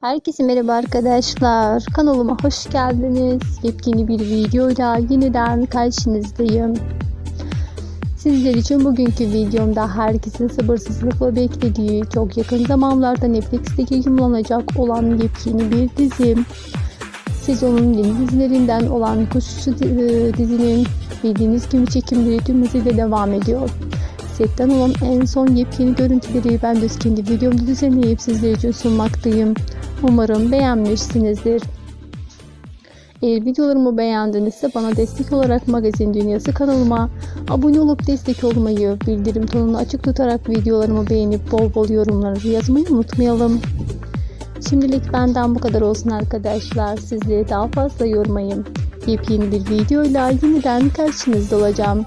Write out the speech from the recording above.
Herkese merhaba arkadaşlar. Kanalıma hoş geldiniz. Yepyeni bir videoyla yeniden karşınızdayım. Sizler için bugünkü videomda herkesin sabırsızlıkla beklediği çok yakın zamanlarda Netflix'te yayınlanacak olan yepyeni bir dizi. Sezonun yeni dizilerinden olan Kuşçu e, dizinin bildiğiniz gibi çekimleri tüm hızıyla devam ediyor. Setten olan en son yepyeni görüntüleri ben de kendi videomda düzenleyip sizler için sunmaktayım. Umarım beğenmişsinizdir. Eğer videolarımı beğendinizse bana destek olarak Magazin Dünyası kanalıma abone olup destek olmayı, bildirim tonunu açık tutarak videolarımı beğenip bol bol yorumlarınızı yazmayı unutmayalım. Şimdilik benden bu kadar olsun arkadaşlar. Sizleri daha fazla yormayın. Yepyeni bir videoyla yeniden karşınızda olacağım.